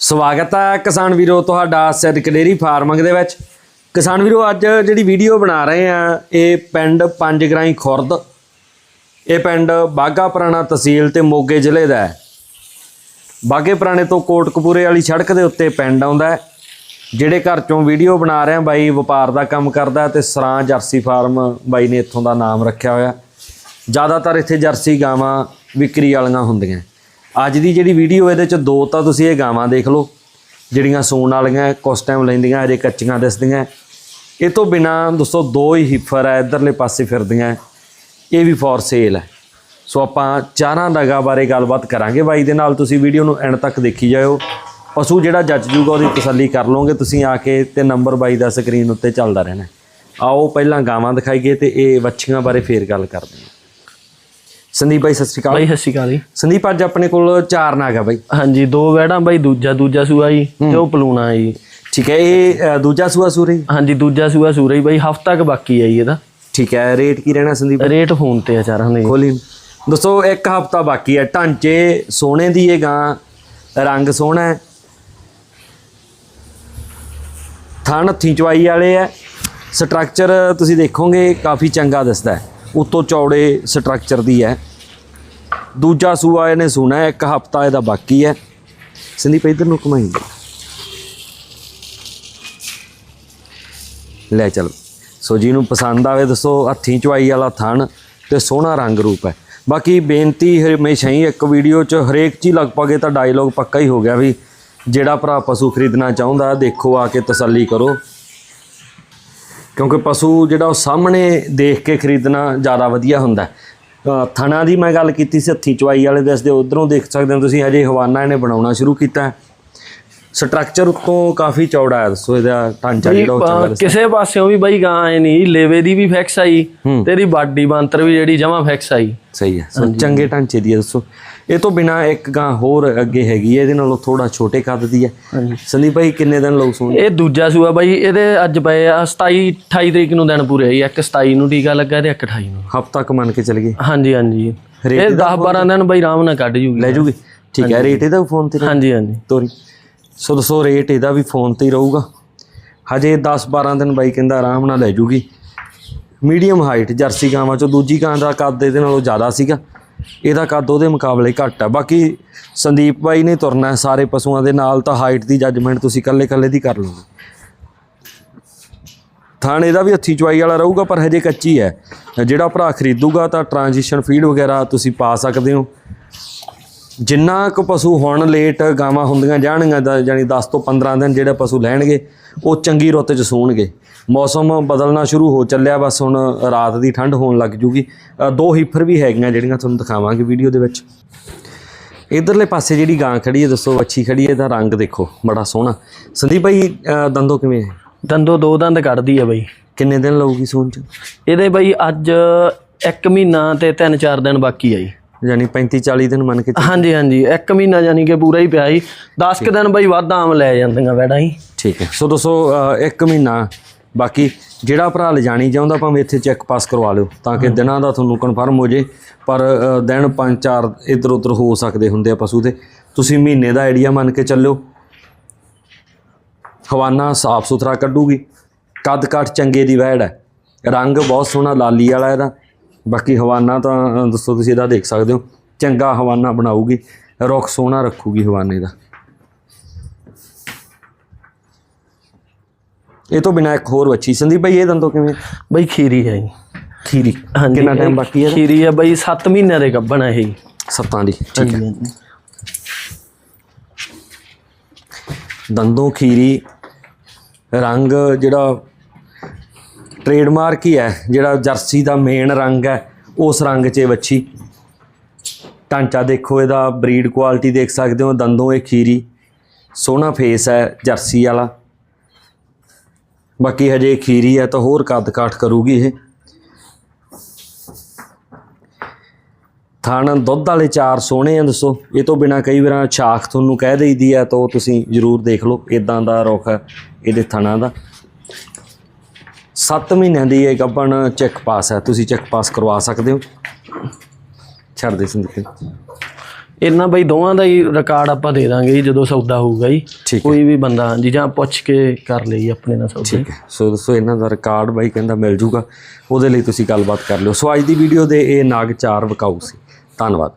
ਸਵਾਗਤ ਹੈ ਕਿਸਾਨ ਵੀਰੋ ਤੁਹਾਡਾ ਸਿੱਧਕ ਡੇਰੀ ਫਾਰਮਿੰਗ ਦੇ ਵਿੱਚ। ਕਿਸਾਨ ਵੀਰੋ, ਅੱਜ ਜਿਹੜੀ ਵੀਡੀਓ ਬਣਾ ਰਹੇ ਆ, ਇਹ ਪਿੰਡ ਪੰਜਗਰਾਈ ਖੁਰਦ। ਇਹ ਪਿੰਡ ਬਾਗਾ ਪੁਰਾਣਾ ਤਹਿਸੀਲ ਤੇ ਮੋਗੇ ਜ਼ਿਲ੍ਹੇ ਦਾ ਹੈ। ਬਾਗੇ ਪੁਰਾਣੇ ਤੋਂ ਕੋਟਕਪੂਰੇ ਵਾਲੀ ਸੜਕ ਦੇ ਉੱਤੇ ਪਿੰਡ ਆਉਂਦਾ ਜਿਹੜੇ ਘਰ ਚੋਂ ਵੀਡੀਓ ਬਣਾ ਰਹੇ ਆ ਬਾਈ, ਵਪਾਰ ਦਾ ਕੰਮ ਕਰਦਾ ਹੈ ਤੇ ਸਰਾਂ ਜਰਸੀ ਫਾਰਮ ਬਾਈ ਨੇ ਇੱਥੋਂ ਦਾ ਨਾਮ ਰੱਖਿਆ ਹੋਇਆ। ਜ਼ਿਆਦਾਤਰ ਇੱਥੇ ਜਰਸੀ ਗਾਵਾਂ, ਵਿਕਰੀ ਵਾਲੀਆਂ ਹੁੰਦੀਆਂ। ਅੱਜ ਦੀ ਜਿਹੜੀ ਵੀਡੀਓ ਇਹਦੇ ਚ ਦੋ ਤਾਂ ਤੁਸੀਂ ਇਹ ਗਾਵਾਂ ਦੇਖ ਲਓ ਜਿਹੜੀਆਂ ਸੂਣ ਵਾਲੀਆਂ ਹੈ, ਟਾਈਮ ਲੈਂਦੀਆਂ ਅਜੇ ਕੱਚੀਆਂ ਦਿਸਦੀਆਂ। ਇਹ ਤੋਂ ਬਿਨਾ ਦੋਸਤੋ ਦੋ ਹੀ ਹਿੱਫਰ ਹੈ ਇਧਰਲੇ ਪਾਸੇ ਫਿਰਦੀਆਂ। ਇਹ ਵੀ ਫੋਰ ਸੇਲ ਹੈ ਸੋ ਆਪਾਂ ਚਾਰਾਂ ਨਗਾਂ ਬਾਰੇ ਗੱਲਬਾਤ ਕਰਾਂਗੇ ਬਾਈ ਦੇ ਨਾਲ। ਤੁਸੀਂ ਵੀਡੀਓ ਨੂੰ ਐਂਡ ਤੱਕ ਦੇਖੀ ਜਾਇਓ। ਪਸ਼ੂ ਜਿਹੜਾ ਜੱਜ ਜੂਗਾ ਉਹਦੀ ਤਸੱਲੀ ਕਰ ਲਓਗੇ। ਤੁਸੀਂ ਆ ਕੇ ਤੇ ਨੰਬਰ ਬਾਈ ਦਾ ਸਕਰੀਨ ਉੱਤੇ ਚੱਲਦਾ ਰਹਿਣਾ। ਆਓ ਪਹਿਲਾਂ ਗਾਵਾਂ ਦਿਖਾਈਏ ਤੇ ਇਹ ਵੱਛੀਆਂ ਬਾਰੇ ਫੇਰ ਗੱਲ ਕਰਦੇ ਹਾਂ। ਸੰਦੀਪ ਬਾਈ ਸਤਿ ਸ਼੍ਰੀ ਅਕਾਲ। ਬਾਈ ਸਤਿ ਸ਼੍ਰੀ ਅਕਾਲ ਜੀ। ਸੰਦੀਪ ਅੱਜ ਆਪਣੇ ਕੋਲ ਚਾਰ ਨਾਗ ਆ ਬਾਈ। ਹਾਂਜੀ ਦੋ ਵੈੜਾਂ ਬਾਈ ਦੂਜਾ ਦੂਜਾ ਸੂਆ ਜੀ ਤੇ ਉਹ ਪਲੂਣਾ ਜੀ। ਠੀਕ ਹੈ ਇਹ ਦੂਜਾ ਸੂਆ ਸੂਰੀ ਹਾਂਜੀ ਦੂਜਾ ਸੂਆ ਸੂਰਾ ਬਾਈ ਹਫਤਾ ਕ ਬਾਕੀ ਹੈ ਜੀ ਇਹਦਾ। ਠੀਕ ਹੈ ਰੇਟ ਕੀ ਰਹਿਣਾ ਸੰਦੀਪ? ਰੇਟ ਫੋਨ ਤੇ ਆ ਚਾਰਾਂ ਦੇ। ਖੋਲੀ। ਦੋਸਤੋ ਇੱਕ ਹਫਤਾ ਬਾਕੀ ਹੈ ਢਾਂਚੇ ਸੋਨੇ ਦੀ ਇਹ ਗਾਂ ਰੰਗ ਸੋਹਣਾ ਹੈ? ਥਣ ਹੱਥੀਂ ਚਵਾਈ ਵਾਲੇ ਹੈ। ਸਟਰਕਚਰ ਤੁਸੀਂ ਦੇਖੋਗੇ ਕਾਫੀ ਚੰਗਾ ਦਿਸਦਾ ਹੈ। ਉਤੋਂ ਚੌੜੇ ਸਟਰਕਚਰ ਦੀ ਹੈ। ਦੂਜਾ ਸੂਆ ਇਹਨੇ ਸੁਣਾ ਇੱਕ ਹਫਤਾ ਇਹਦਾ ਬਾਕੀ ਹੈ। ਸੰਦੀਪ, ਇਧਰ ਨੂੰ ਘੁਮਾਈ। ਲੈ ਚਲ। ਸੋ ਜਿਹਨੂੰ ਪਸੰਦ ਆਵੇ ਦੱਸੋ, ਹੱਥੀਂ ਚਵਾਈ ਵਾਲਾ ਥਣ ਤੇ ਸੋਹਣਾ ਰੰਗ ਰੂਪ ਹੈ। ਬਾਕੀ ਬੇਨਤੀ ਹਮੇਸ਼ਾ ਹੀ ਇੱਕ ਵੀਡੀਓ 'ਚ ਹਰੇਕ ਚੀਜ਼ ਲਗਭਗ ਇਹ ਤਾਂ ਡਾਇਲੋਗ ਪੱਕਾ ਹੀ ਹੋ ਗਿਆ ਵੀ ਜਿਹੜਾ ਭਰਾ ਪਸ਼ੂ ਖਰੀਦਣਾ ਚਾਹੁੰਦਾ, ਦੇਖੋ ਆ ਕੇ ਤਸੱਲੀ ਕਰੋ। ਕਿਉਂਕਿ ਪਸ਼ੂ ਜਿਹੜਾ ਉਹ ਸਾਹਮਣੇ ਦੇਖ ਕੇ ਖਰੀਦਣਾ ਜ਼ਿਆਦਾ ਵਧੀਆ ਹੁੰਦਾ ਥਣਾ ਦੀ ਮੈਂ ਗੱਲ ਕੀਤੀ ਸੀ, ਹੱਥੀ ਚਵਾਈ ਵਾਲੇ ਦੱਸਦੇ ਉਧਰੋਂ ਦੇਖ ਸਕਦੇ ਹੋ, ਤੁਸੀਂ ਹਜੇ ਹਵਾਨਾ ਇਹਨੇ ਬਣਾਉਣਾ ਸ਼ੁਰੂ ਕੀਤਾ ਸਟਰਕਚਰ ਉੱਤੋਂ ਕਾਫੀ ਚੌੜਾ ਹੈ ਦੱਸੋ ਇਹਦਾ ਢਾਂਚਾ ਜਿਹੜਾ ਉਹ ਚੰਗਾ ਅਹ ਕਿਸੇ ਪਾਸਿਓਂ ਵੀ ਬਾਈ ਗਾਂ ਐ ਨਹੀਂ ਲੇਵੇ ਦੀ ਵੀ ਫਿਕਸ ਆਈ ਹੂੰ। ਤੇ ਇਹਦੀ ਬਾਡੀ ਬੰਤਰ ਵੀ ਜਿਹੜੀ ਜਮਾ ਫਿਕਸ ਆਈ। ਸਹੀ ਹੈ ਸੋ ਚੰਗੇ ਢਾਂਚੇ ਦੀ ਹੈ ਦੱਸੋ। ਇਹ ਤੋਂ ਬਿਨਾ ਇੱਕ ਗਾਂ ਹੋਰ ਅੱਗੇ ਹੈਗੀ ਹੈ ਇਹਦੇ ਨਾਲੋਂ ਥੋੜਾ ਛੋਟੇ ਕੱਦ ਦੀ ਹੈ। ਸੰਦੀਪ ਭਾਈ ਕਿੰਨੇ ਦਿਨ ਲਊ ਸੋਣ? ਇਹ ਦੂਜਾ ਸੂਆ ਬਾਈ ਇਹਦੇ ਅੱਜ ਪਏ ਆ 27 28 ਤਰੀਕ ਨੂੰ ਦਿਨ ਪੂਰੇ ਆ ਜੀ ਇੱਕ 27 ਨੂੰ ਟੀਕਾ ਲੱਗਾ ਤੇ ਇੱਕ 28 ਨੂੰ। ਹਫਤਾ ਕ ਮੰਨ ਕੇ ਚੱਲ ਗਏ। ਹਾਂਜੀ ਹਾਂਜੀ। ਇਹ 10 12 ਦਿਨ ਬਾਈ ਆਰਾਮ ਨਾਲ ਕੱਢ ਜੂਗੀ। ਲੈ ਜੂਗੀ। ਠੀਕ ਹੈ ਰੇਟ ਇਹਦਾ ਫੋਨ ਤੇ ਹਾਂਜੀ ਹਾਂਜੀ। ਤੋਰੀ। ਸੋ ਦੱਸੋ ਰੇਟ ਇਹਦਾ ਵੀ ਫੋਨ ਤੇ ਹੀ ਰਹੂਗਾ। ਹਜੇ 10 12 ਦਿਨ ਬਾਈ ਕਹਿੰਦਾ ਆਰਾਮ ਨਾਲ ਲੈ ਜੂਗੀ। ਮੀਡੀਅਮ ਹਾਈਟ ਜਰਸੀ ਗਾਵਾਂ ਚੋਂ ਦੂਜੀ ਗਾਂ ਦਾ ਕੱਦ ਇਹਦੇ ਨਾਲੋਂ ਜ਼ਿਆਦਾ ਸੀਗਾ। ਇਹਦਾ ਕੱਦ ਉਹਦੇ ਮੁਕਾਬਲੇ ਘੱਟ ਆ। ਬਾਕੀ ਸੰਦੀਪ ਬਾਈ ਨੇ ਤੁਰਨਾ ਸਾਰੇ ਪਸ਼ੂਆਂ ਦੇ ਨਾਲ, ਤਾਂ ਹਾਈਟ ਦੀ ਜੱਜਮੈਂਟ ਤੁਸੀਂ ਇਕੱਲੇ ਇਕੱਲੇ ਦੀ ਕਰ ਲਓਗੇ। ਥਾਣ ਇਹਦਾ ਵੀ ਹੱਥੀ ਚਵਾਈ ਵਾਲਾ ਰਹੂਗਾ, ਪਰ ਹਜੇ ਕੱਚੀ ਹੈ। ਜਿਹੜਾ ਭਰਾ ਖਰੀਦੂਗਾ ਤਾਂ ਟ੍ਰਾਂਜੀਸ਼ਨ ਫੀਡ ਵਗੈਰਾ ਤੁਸੀਂ ਪਾ ਸਕਦੇ ਹੋ। ਜਿੰਨਾ ਕੁ ਪਸ਼ੂ ਹੁਣ ਲੇਟ ਗਾਵਾਂ ਹੁੰਦੀਆਂ ਜਾਣਗੀਆਂ ਤਾਂ ਜਾਨੀ 10 ਤੋਂ 15 ਦਿਨ ਜਿਹੜੇ ਪਸ਼ੂ ਲੈਣਗੇ ਉਹ ਚੰਗੀ ਰੁੱਤ 'ਚ ਸੂਣਗੇ। ਮੌਸਮ ਬਦਲਣਾ ਸ਼ੁਰੂ ਹੋ ਚੱਲਿਆ ਬਸ ਹੁਣ ਰਾਤ ਦੀ ਠੰਡ ਹੋਣ ਲੱਗ ਜੂਗੀ। ਦੋ ਹੀਫਰ ਵੀ ਹੈਗੀਆਂ ਜਿਹੜੀਆਂ ਤੁਹਾਨੂੰ ਦਿਖਾਵਾਂਗੇ ਵੀਡੀਓ ਦੇ ਵਿੱਚ। ਇਧਰਲੇ ਪਾਸੇ ਜਿਹੜੀ ਗਾਂ ਖੜੀ ਹੈ ਦੱਸੋ ਵੱਛੀ ਖੜੀ ਹੈ ਇਹਦਾ ਰੰਗ ਦੇਖੋ ਬੜਾ ਸੋਹਣਾ। ਸੰਦੀਪ ਭਾਈ ਦੰਦੋ ਕਿਵੇਂ ਹੈ? ਦੰਦੋ ਦੋ ਦੰਦ ਕੱਢਦੀ ਆ ਬਾਈ। ਕਿੰਨੇ ਦਿਨ ਲਊਗੀ ਸੂਣ 'ਚ? ਇਹਦੇ ਬਾਈ ਅੱਜ 1 ਮਹੀਨਾ ਤੇ 3-4 ਦਿਨ ਬਾਕੀ ਆ ਜੀ। ਯਾਨੀ 35 40 ਦਿਨ ਮੰਨ ਕੇ ਹਾਂਜੀ ਹਾਂਜੀ। 1 ਮਹੀਨਾ ਯਾਨੀ ਕਿ ਪੂਰਾ ਹੀ ਪਿਆ ਜੀ 10 ਕੁ ਦਿਨ ਬਾਈ ਵੱਧ ਆਮ ਲੈ ਜਾਂਦੀਆਂ ਵੈੜਾਂ ਹੀ। ਠੀਕ ਹੈ। ਸੋ ਦੋਸਤੋ ਇੱਕ ਮਹੀਨਾ। ਬਾਕੀ ਜਿਹੜਾ ਭਰਾ ਲਿਜਾਣੀ ਚਾਹੁੰਦਾ ਭਾਵੇਂ ਇੱਥੇ ਚੈੱਕ ਪਾਸ ਕਰਵਾ ਲਿਓ ਤਾਂ ਕਿ ਦਿਨਾਂ ਦਾ ਤੁਹਾਨੂੰ ਕਨਫਰਮ ਹੋ ਜੇ। ਪਰ ਦਿਨ ਪੰਜ ਚਾਰ ਇੱਧਰ ਉੱਧਰ ਹੋ ਸਕਦੇ ਹੁੰਦੇ ਆ ਪਸ਼ੂ ਦੇ। ਤੁਸੀਂ ਮਹੀਨੇ ਦਾ ਆਈਡੀਆ ਮੰਨ ਕੇ ਚੱਲਿਓ। ਹਵਾਨਾ ਸਾਫ਼ ਸੁਥਰਾ ਕੱਢੂਗੀ। ਕੱਦ ਕਾਠ ਚੰਗੇ ਦੀ ਵਹਿੜ ਹੈ। ਰੰਗ ਬਹੁਤ ਸੋਹਣਾ ਲਾਲੀ ਵਾਲਾ ਇਹਦਾ। ਬਾਕੀ ਹਵਾਨਾ ਤਾਂ ਦੱਸੋ ਤੁਸੀਂ ਇਹਦਾ ਦੇਖ ਸਕਦੇ ਹੋ। ਚੰਗਾ ਹਵਾਨਾ ਬਣਾਊਗੀ ਰੁੱਖ ਸੋਹਣਾ ਰੱਖੂਗੀ ਹਵਾਨੇ ਦਾ। ਇਹ ਤੋਂ ਬਿਨਾ ਇੱਕ ਹੋਰ ਵੱਛੀ। ਸੰਦੀਪ ਭਾਈ ਇਹ ਦੰਦੋ ਕਿਵੇਂ? ਬਾਈ ਖੀਰੀ ਹੈ ਜੀ। ਖੀਰੀ। ਹਾਂਜੀ ਕਿੰਨਾ ਟਾਈਮ ਬਾਕੀ ਹੈ ਖੀਰੀ ਆ ਬਾਈ 7 ਮਹੀਨਿਆਂ ਦੇ ਗੱਭਣ ਇਹ ਜੀ। ਸੱਤਾਂ ਦੀ ਠੀਕ ਹੈ। ਦੰਦੋਂ ਖੀਰੀ ਰੰਗ ਜਿਹੜਾ ਟ੍ਰੇਡਮਾਰਕ ਹੀ ਹੈ, ਜਿਹੜਾ ਜਰਸੀ ਦਾ ਮੇਨ ਰੰਗ ਹੈ, ਉਸ ਰੰਗ 'ਚ ਵੱਛੀ। ਢਾਂਚਾ ਦੇਖੋ, ਇਹਦਾ ਬਰੀਡ ਕੁਆਲਿਟੀ ਦੇਖ ਸਕਦੇ ਹੋ, ਦੰਦੋਂ ਇਹ ਖੀਰੀ, ਸੋਹਣਾ ਫੇਸ ਹੈ ਜਰਸੀ ਵਾਲਾ। ਬਾਕੀ ਹਜੇ ਖੀਰੀ ਹੈ, ਤਾਂ ਹੋਰ ਕੱਦ ਕਾਠ ਕਰੂਗੀ ਇਹ। ਥਣ ਦੁੱਧ ਵਾਲੇ ਚਾਰ ਸੋਹਣੇ ਆ, ਦੱਸੋ। ਇਹ ਤੋਂ ਬਿਨਾ ਕਈ ਵਾਰਾਂ ਛਾਖ ਤੁਹਾਨੂੰ ਕਹਿ ਦੇਈਦੀ ਆ ਤਾਂ ਉਹ ਤੁਸੀਂ ਜ਼ਰੂਰ ਦੇਖ ਲਓ ਇਦਾਂ ਦਾ ਰੁੱਖ ਹੈ, ਇਹਦੇ ਥਣਾ ਦਾ। 7 ਮਹੀਨਿਆਂ ਦੀ ਇਹ ਗੱਭਣ ਚੈੱਕ ਪਾਸ ਹੈ। ਤੁਸੀਂ ਚੈੱਕ ਪਾਸ ਕਰਵਾ ਸਕਦੇ ਹੋ। ਛੱਡ ਦੇ ਸੰਦੀਪ ਇਹਨਾਂ ਬਈ ਦੋਵਾਂ ਦਾ ਹੀ ਰਿਕਾਰਡ ਆਪਾਂ ਦੇ ਦਾਂਗੇ ਜੀ ਜਦੋਂ ਸੌਦਾ ਹੋਊਗਾ ਜੀ। ਕੋਈ ਵੀ ਬੰਦਾ ਜੀ ਜਾਂ ਪੁੱਛ ਕੇ ਕਰ ਲਈ ਆਪਣੇ ਨਾਲ ਸੌਦਾ। ਠੀਕ ਹੈ। ਸੋ ਦੋਸਤੋ ਇਹਨਾਂ ਦਾ ਰਿਕਾਰਡ ਬਾਈ ਕਹਿੰਦਾ ਮਿਲ ਜੂਗਾ। ਉਹਦੇ ਲਈ ਤੁਸੀਂ ਗੱਲਬਾਤ ਕਰ ਲਿਓ। ਸੋ ਅੱਜ ਦੀ ਵੀਡੀਓ ਦੇ ਇਹ ਨਾਗ ਚਾਰ ਵਿਕਾਊ ਸੀ। ਧੰਨਵਾਦ।